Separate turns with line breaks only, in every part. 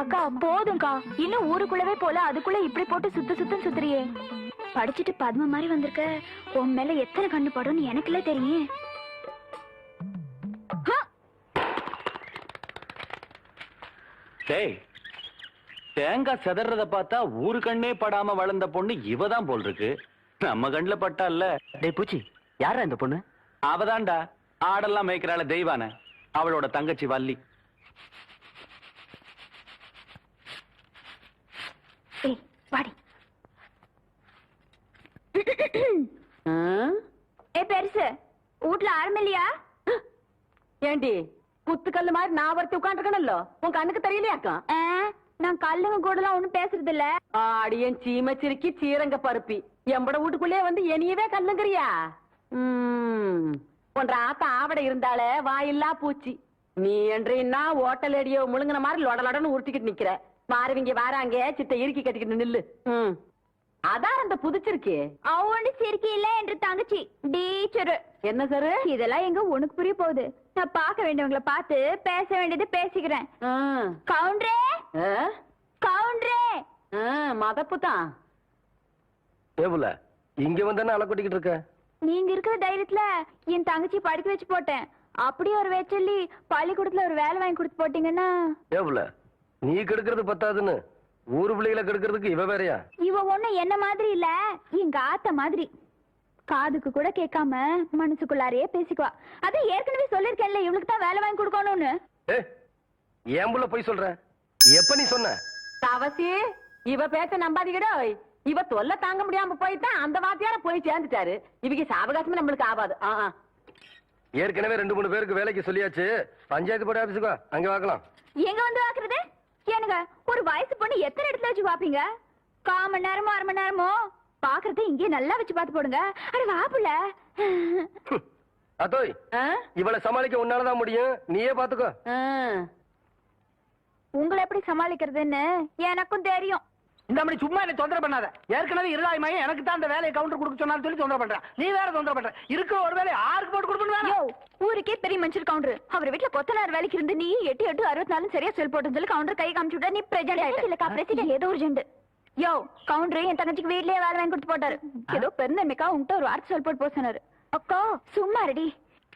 அக்கா போதும்க்கா. இன்னும் ஊருக்குள்ளவே போல அதுக்குள்ள இப்படி போட்டு சுத்து சுத்தம் சுத்துறியே. படிச்சுட்டு பத்ம மாதிரி வந்திருக்க. உன் மேல எத்தனை கண்ணு படும்னு எனக்குல தெரியும்.
டேய் தேங்காய் செதறத பார்த்தா ஊரு கண்ணே படாம வளர்ந்த பொண்ணு இவ தான் போல் இருக்கு. நம்ம கண்ணுல பட்டா இல்ல
டேய் பூச்சி யாரா இந்த பொண்ணு?
அவதான்டா ஆடெல்லாம் மேய்க்கிறாள தெய்வான. அவளோட தங்கச்சி வள்ளி.
ஏ பெருசு வீட்ல ஆரம்பில்லையா
ஏண்டி குத்துக்கல்லு மாதிரி நான் ஒருத்தி உட்காந்துருக்கணும்ல உன் கண்ணுக்கு தெரியலையாக்கா?
நான் கல்லுங்க கூடலாம் ஒண்ணும் பேசுறது இல்ல
ஆடியன் சீமச்சிருக்கி சீரங்க பருப்பி. எம்பட வீட்டுக்குள்ளே வந்து என்னையவே கல்லுங்கிறியா? உன்ற ஆத்தா ஆவட இருந்தாலே வாயில்லா பூச்சி. நீ என்றீன்னா ஓட்டல் அடியோ முழுங்கின மாதிரி லொடலொடன்னு உருட்டிக்கிட்டு நிக்கிற. மாறுவிங்க வாராங்க சித்த இறுக்கி கட்டிக்கிட்டு நில்லு. ம். அதான் அந்த புதிச்சிருக்கே.
அவனு சிரிக்கி இல்ல என்று தங்கச்சி. டீச்சரு
என்ன சாரு?
இதெல்லாம் எங்க உனக்கு புரிய போகுது. நான் பார்க்க வேண்டியவங்கள பார்த்து பேச வேண்டியது பேசிக்கிறேன். கவுண்டரே! கவுண்டரே!
மதப்பு தான்
ஏபுல இங்க வந்தானே அலை கொட்டிக்கிட்டு இருக்க?
நீங்க இருக்கிற தைரியத்துல என் தங்கச்சி படிக்க வச்சு போட்டேன். அப்படியே ஒரு வேச்சொல்லி பள்ளிக்கூடத்துல ஒரு வேலை வாங்கி கொடுத்து போட்டீங்கன்னா?
ஏபுல நீ கெடுக்கிறது பத்தாதுன்னு ஊரு பிள்ளைகளை கெடுக்கிறதுக்கு இவ வேறயா?
இவ ஒண்ணு என்ன மாதிரி இல்ல எங்க ஆத்த மாதிரி. காதுக்கு கூட கேட்காம மனசுக்குள்ளாரையே பேசிக்குவா. அதான் ஏற்கனவே சொல்லிருக்கேன்ல இவளுக்கு தான் வேலை வாங்கி கொடுக்கணும்னு.
ஏ ஏன் புள்ள போய் சொல்ற? எப்ப நீ சொன்ன?
தவசி இவ பேச்ச நம்பாதீங்கடோ. இவ தொல்லை தாங்க முடியாம போயிட்டான் அந்த வாத்தியார போய் சேர்ந்துட்டாரு. இவங்க சாவகாசமே நம்மளுக்கு ஆகாது.
ஏற்கனவே ரெண்டு மூணு பேருக்கு வேலைக்கு சொல்லியாச்சு. பஞ்சாயத்து போர்டு ஆபீஸுக்கு அங்க பார்க்கலாம்
எங்க வந்து பாக்குறது ஏனுங்க ஒரு வயசு பொண்ணு எத்தனை இடத்துல வச்சு பாப்பீங்க கால் மணி நேரமோ அரை மணி நேரமோ? பாக்குறத இங்கே நல்லா வச்சு பார்த்து போடுங்க. அட வாப்புல
அத்தோய்? இவளை சமாளிக்க உன்னாலதான் முடியும். நீயே பாத்துக்கோ.
உங்களை எப்படி சமாளிக்கிறதுன்னு எனக்கும் தெரியும்.
இந்த மாதிரி சும்மா என்ன தொந்தரவு பண்ணாத. ஏற்கனவே இருளாய் மையம் எனக்கு தான் அந்த வேலையை கவுண்டர் கொடுக்க சொன்னாலும் சொல்லி தொந்தரவு பண்றேன் நீ வேற தொந்தரவு பண்ற. இருக்கிற ஒரு வேலையை ஆருக்கு போட்டு கொடுக்கணும்
ஊருக்கே பெரிய மனுஷர் கவுண்டர் அவர் வீட்டுல கொத்தனார் வேலைக்கு இருந்து நீ எட்டு எட்டு அறுபத்தி நாலு சரியா செல் போட்டு சொல்லி கவுண்டர் கை காமிச்சு விட்டா நீ பிரஜெண்ட் ஆயிட்ட. இல்லக்கா பிரசிடென்ட் ஏதோ ஒரு ஜெண்டு யோ கவுண்டர் என் தங்கச்சிக்கு வீட்லயே வேலை வாங்கி கொடுத்து போட்டாரு. ஏதோ பெருந்தன்மைக்கா உன்கிட்ட ஒரு வார்த்தை சொல் போட்டு போக சொன்னாரு. அக்கா சும்மா ரெடி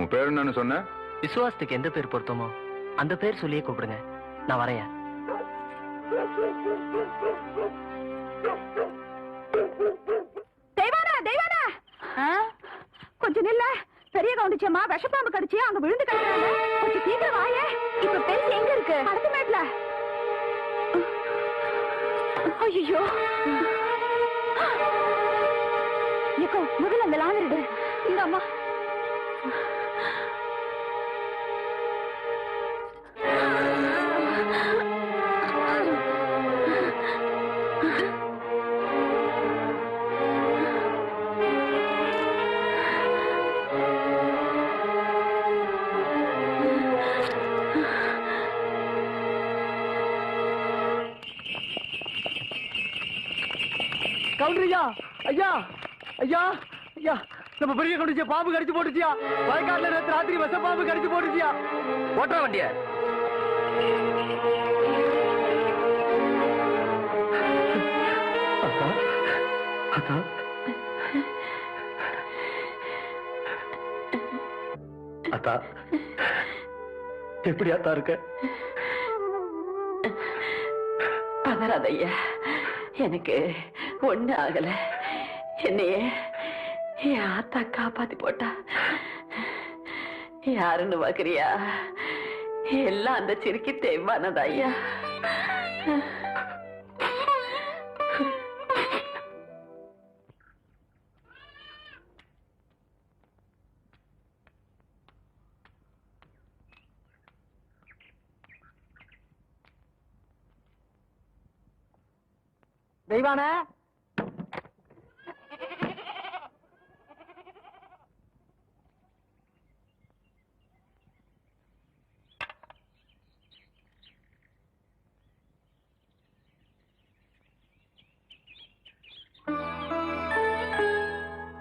உன் பேர் என்னன்னு சொன்ன?
விசுவாசத்துக்கு எந்த பேர் பொருத்தமோ அந்த பேர் சொல்லியே கூப்பிடுங்க. நான் வரையா
தெய்வானா தெய்வானா? கொஞ்சம் நில்ல. பெரிய கவுண்டிச்சம்மா விஷப்பாம்பு கடிச்சு அங்க விழுந்து கிடக்குறாங்க. கொஞ்சம் சீக்கிரம் வாயே. இப்ப பெரிய எங்க இருக்கு? அடுத்த மேட்ல. ஐயோ முதல்ல அந்த லாந்தரிடு இந்த அம்மா
கவுண்டரியா ஐயா ஐயா ஐயா நம்ம பெரிய கவுண்டிச்சியா பாம்பு கடிச்சு போட்டுச்சியா? வயக்காட்டுல நேத்து ராத்திரி விஷ பாம்பு கடிச்சு போட்டுச்சியா?
ஓட்டுற வண்டிய. அத்தா எப்படி அத்தா இருக்க?
பதறாத ஐயா எனக்கு ஒண்ணு ஆகல என்னைய என் ஆத்தா காப்பாத்தி போட்டா. யாருன்னு பாக்குறியா? எல்லாம் அந்த சிரிக்கு தெய்வானதா ஐயா?
தெய்வான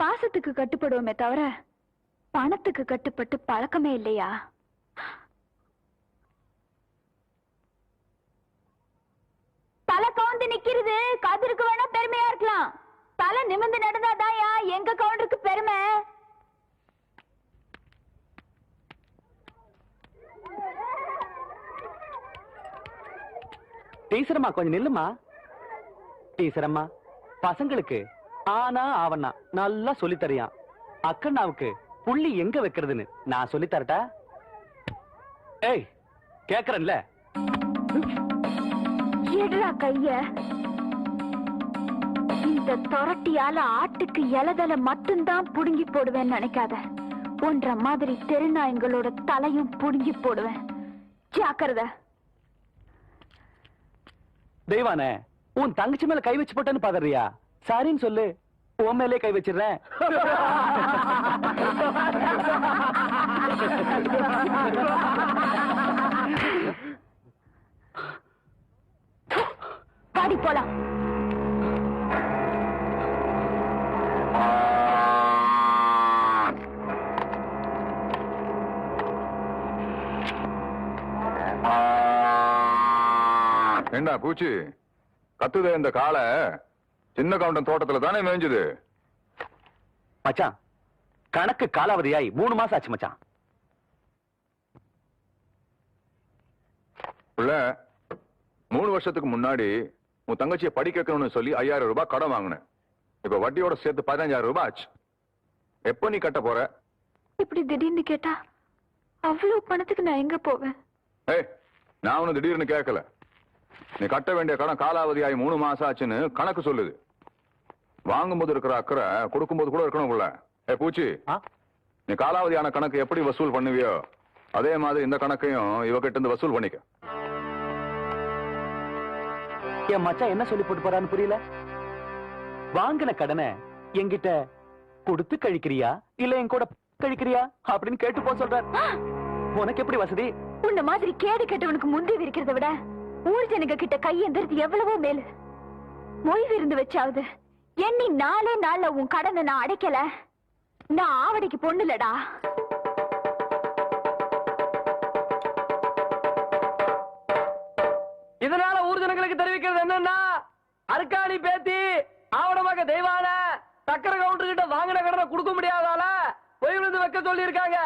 பாசத்துக்கு கட்டுப்படுவோமே தவிர பணத்துக்கு கட்டுப்பட்டு பழக்கமே இல்லையா? தலை கவுந்து நிக்கிறது கதிருக்கு வேணா பெருமையா இருக்கலாம். தலை நிமிர்ந்து நடந்தாதாயா எங்க கவுண்டருக்கு பெருமை?
டீச்சரம்மா கொஞ்சம் நில்லுமா டீச்சரம்மா பசங்களுக்கு ஆனா ஆவண்ணா நல்லா சொல்லி தரியான் அக்கண்ணாவுக்கு புள்ளி எங்க வைக்கிறதுன்னு நான் சொல்லி தரட்டா ஏய் கேக்குறேன்ல.
எடுடா கைய. இந்த தொரட்டியால ஆட்டுக்கு இலதலை மட்டும்தான் புடுங்கி போடுவேன்னு நினைக்காத. ஒன்ற மாதிரி தெருநாயங்களோட தலையும் புடுங்கி போடுவேன். ஜாக்கிரதை.
தெய்வானே உன் தங்கச்சி மேல கை வச்சு போட்டேன்னு பாக்குறியா? சரின்னு சொல்லு உன் மேலே கை வச்சிடுறேன்.
வாடி போலாம்.
ஏண்டா பூச்சி? கத்துதே இந்த காளை சின்ன கவுண்டன் தோட்டத்துல தானே மேய்ஞ்சுது?
மச்சான் கணக்கு காலாவதியாய் மூணு மாசம் ஆச்சு மச்சான்.
புள்ள மூணு வருஷத்துக்கு முன்னாடி உன் தங்கச்சியை படிக்க வைக்கணும்னு சொல்லி ஐயாயிரம் ரூபாய் கடன் வாங்கினேன். இப்ப வட்டியோட சேர்த்து பதினஞ்சாயிரம் ரூபாய் ஆச்சு. எப்ப நீ கட்ட போற?
இப்படி திடீர்னு கேட்டா அவ்வளவு பணத்துக்கு நான் எங்க போவேன்?
ஏய் நான் ஒண்ணு திடீர்னு கேட்கல நீ கட்ட வேண்டிய கடன் காலாவதி ஆகி மூணு மாசம் ஆச்சுன்னு கணக்கு சொல்லுது. வாங்கும்போது இருக்கிற அக்கறை கொடுக்கும்போது கூட இருக்கணும் புள்ள ஏ பூச்சி? நீ காலாவதியான கணக்கு எப்படி வசூல் பண்ணுவியோ அதே மாதிரி இந்த கணக்கையும் இவகிட்ட இருந்து வசூல் பண்ணிக்க.
என் மச்சான் என்ன சொல்லி போட்டு போறான்னு புரியல? வாங்கின கடனை என்கிட்ட கொடுத்து கழிக்கிறியா? இல்ல என் கூட கழிக்கிறியா? அப்படின்னு கேட்டு போ சொல்றார். உனக்கு எப்படி வசதி?
உன்ன மாதிரி கேடு கெட்டவனுக்கு முந்தி இருக்கிறத விட ஊர் ஜனங்க கிட்ட கையெந்திரது எவ்வளவோ மேலு. மொய் விருந்து வச்சாவது எண்ணி நாலே நாள்ல உன் கடனை நான் அடைக்கல. நான் ஆவடைக்கு பொண்ணுலடா.
இதனால ஊர் ஜனங்களுக்கு தெரிவிக்கிறது என்னன்னா அருக்காணி பேத்தி ஆவணமாக தெய்வான சக்கர கவுண்டர் கிட்ட வாங்கின கடனை கொடுக்க முடியாதால பொய் விழுந்து வைக்க சொல்லி இருக்காங்க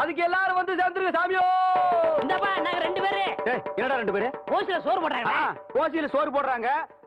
அதுக்கு எல்லாரும் வந்து சேர்ந்துருங்க சாமியோ!
இந்தப்பா நாங்க ரெண்டு பேரு.
என்னடா ரெண்டு பேரு?
ஓசில சோறு போட்டாங்க
ஆ, கோசியில சோறு போடுறாங்க.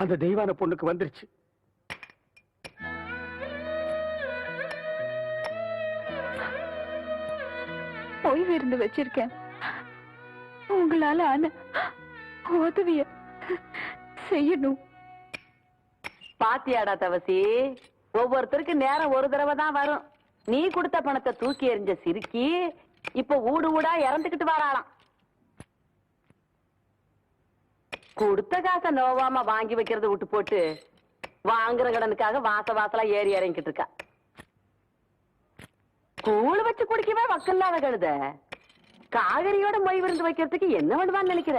அந்த தெய்வான பொண்ணுக்கு வந்துருச்சு.
மொய் விருந்து வச்சிருக்கேன். உங்களால ஆன உதவிய செய்யணும்.
பாத்தியாடா தவசி ஒவ்வொருத்தருக்கு நேரம் ஒரு தடவை தான் வரும். நீ கொடுத்த பணத்தை தூக்கி எறிஞ்ச சிரிக்கி இப்ப ஊடு ஊடா இறந்துகிட்டு வராளாம். கொடுத்த காசை நோவாம வாங்கி வைக்கிறத விட்டு போட்டு வாங்குற கடனுக்காக வாச வாசலா ஏறி இறங்கிட்டு இருக்கா. கூழ் வச்சு குடிக்கவே வக்கல்லாத கழுத. காகரியோட மொய் விருந்து வைக்கிறதுக்கு என்ன பண்ணுவான்னு நினைக்கிற?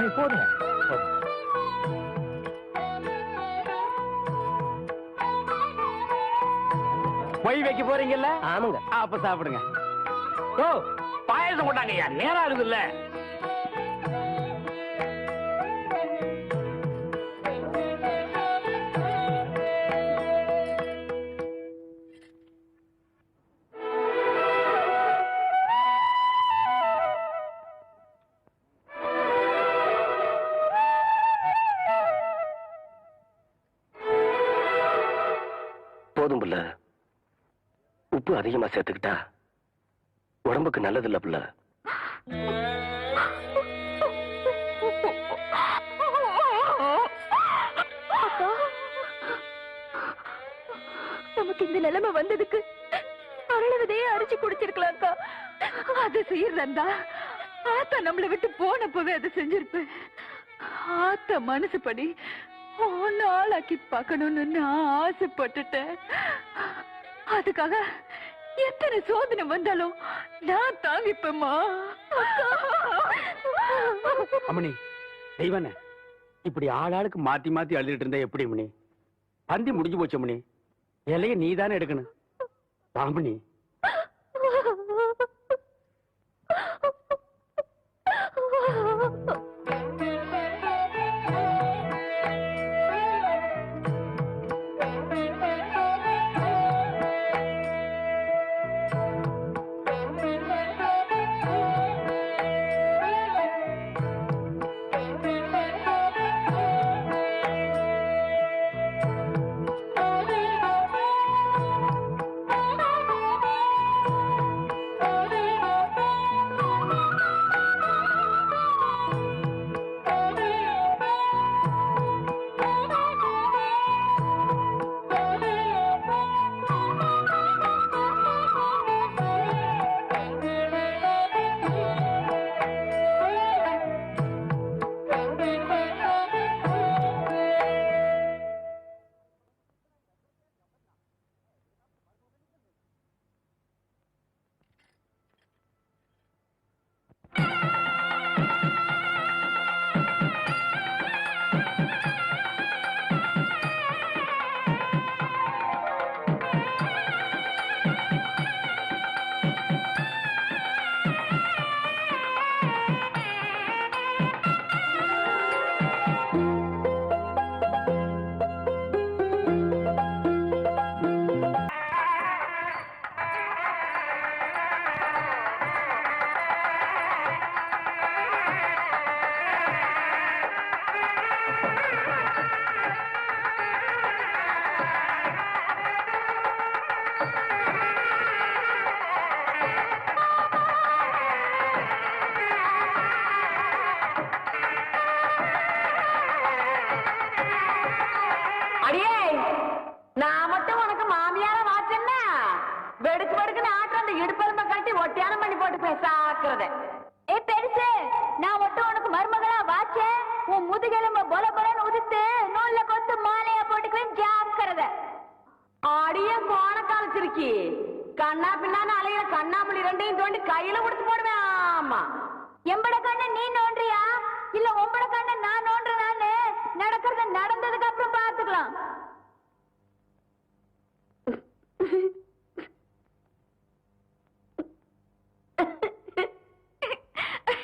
அம்மா போதுங்க
மொய் வைக்க போறீங்கல்ல?
ஆமாங்க.
அப்ப சாப்பிடுங்க.
ஓ பாயசம் ஐயா நேரம் ஆகுது
அதிகமா சேர்த்துக்கிட்டா உடம்புக்கு நல்லது இல்ல பிள்ள
நமக்கு இந்த நிலைமை வந்ததுக்கு அரளவதையே அரிச்சு குடிச்சிருக்கலாம்க்கா. அது செய்யறதா? ஆத்தா நம்மளை விட்டு போனப்பவே அதை செஞ்சிருப்பேன். ஆத்தா மனசுப்படி ஒன்னு ஆளாக்கி பார்க்கணும்னு நான் ஆசைப்பட்டுட்டேன். அதுக்காக எத்தனை சோதனை வந்தாலும் நான் தாங்கிப்பேம்மா.
அம்மணி தெய்வனே இப்படி ஆளாளுக்கு மாத்தி மாத்தி அழுதுட்டு இருந்தா எப்படி மணி பந்தி முடிஞ்சு போச்சு மணி இலைய நீ தானே எடுக்கணும் ராமணி
ஒட்டியானம் பண்ணி போட்டு
ஏ பெருசு நான் மட்டும் உனக்கு மருமகளா வாச்சேன் உன் முதுகெலும்ப பொல பொலன்னு உதித்து நூல்ல கொத்து மாலையா போட்டுக்குவேன் ஜாக்கிரதை.
அடியே கோண காலச்சிருக்கி கண்ணா பின்னான்னு அலையிற கண்ணாமணி ரெண்டையும் தோண்டி கையில கொடுத்து போடுவேன் ஆமா.
எம்பட கண்ணு நீ நோண்டுறியா இல்ல உம்பட கண்ணு நான் நோண்டுறனால நடக்கிறது நடந்ததுக்கு அப்புறம் பாத்துக்கலாம்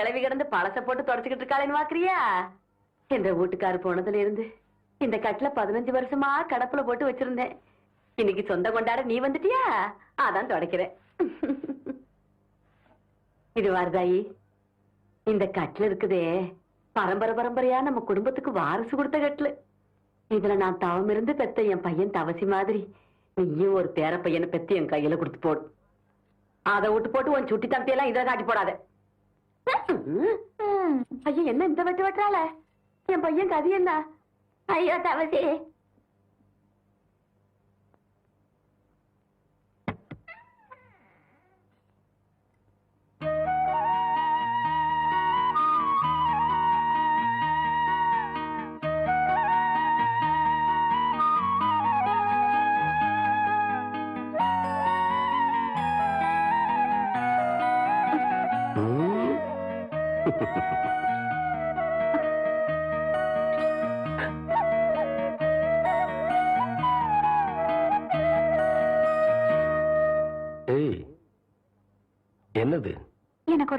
கிளவி கிடந்து பழச போட்டு தொடச்சுக்கிட்டு இருக்காளேன்னு வாக்குறியா என்ற வீட்டுக்காரு போனதுல இருந்து இந்த கட்டுல பதினஞ்சு வருஷமா கடப்புல போட்டு வச்சிருந்தேன். இன்னைக்கு சொந்த கொண்டாட நீ வந்துட்டியா? அதான் தொடக்கிறேன். இது வாரதாயி இந்த கட்டுல இருக்குதே பரம்பரை பரம்பரையா நம்ம குடும்பத்துக்கு வாரிசு கொடுத்த கட்டுல. இதுல நான் தவம் இருந்து பெத்த என் பையன் தவசி மாதிரி நீயும் ஒரு பேர பையனை பெத்து என் கையில கொடுத்து போடு. அதை விட்டு போட்டு உன் சுட்டி தம்பியெல்லாம் இதை காட்டி போடாத. ஐயா என்ன இந்த வெட்டு வெட்டுறாள? என் பையன் கதி என்ன? ஐயோ தவசி.